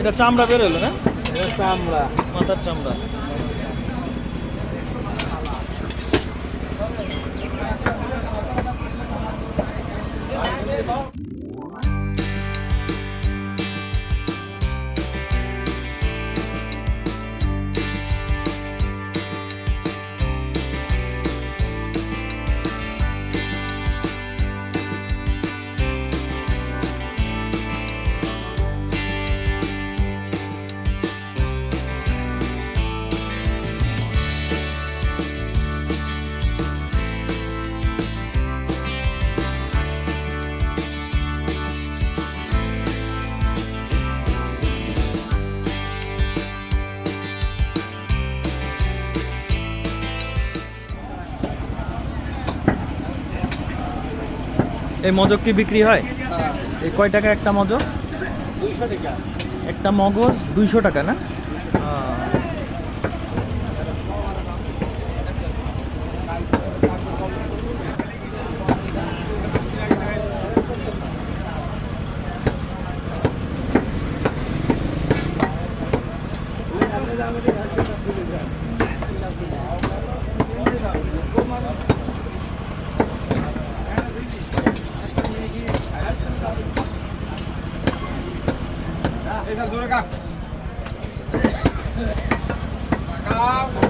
এটা চামড়া বেরোলো না? চামড়া। মাথার চামড়া। এই মজক কি বিক্রি হয়? এই কয় টাকা একটা মজক? দুইশো টাকা। একটা মগজ দুইশো টাকা না? 들어가. 가.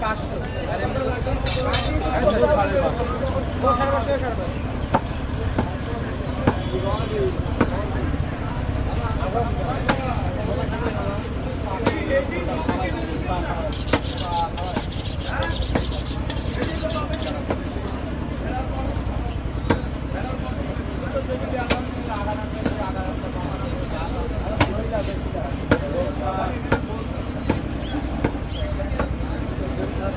আহ, পাঁচশো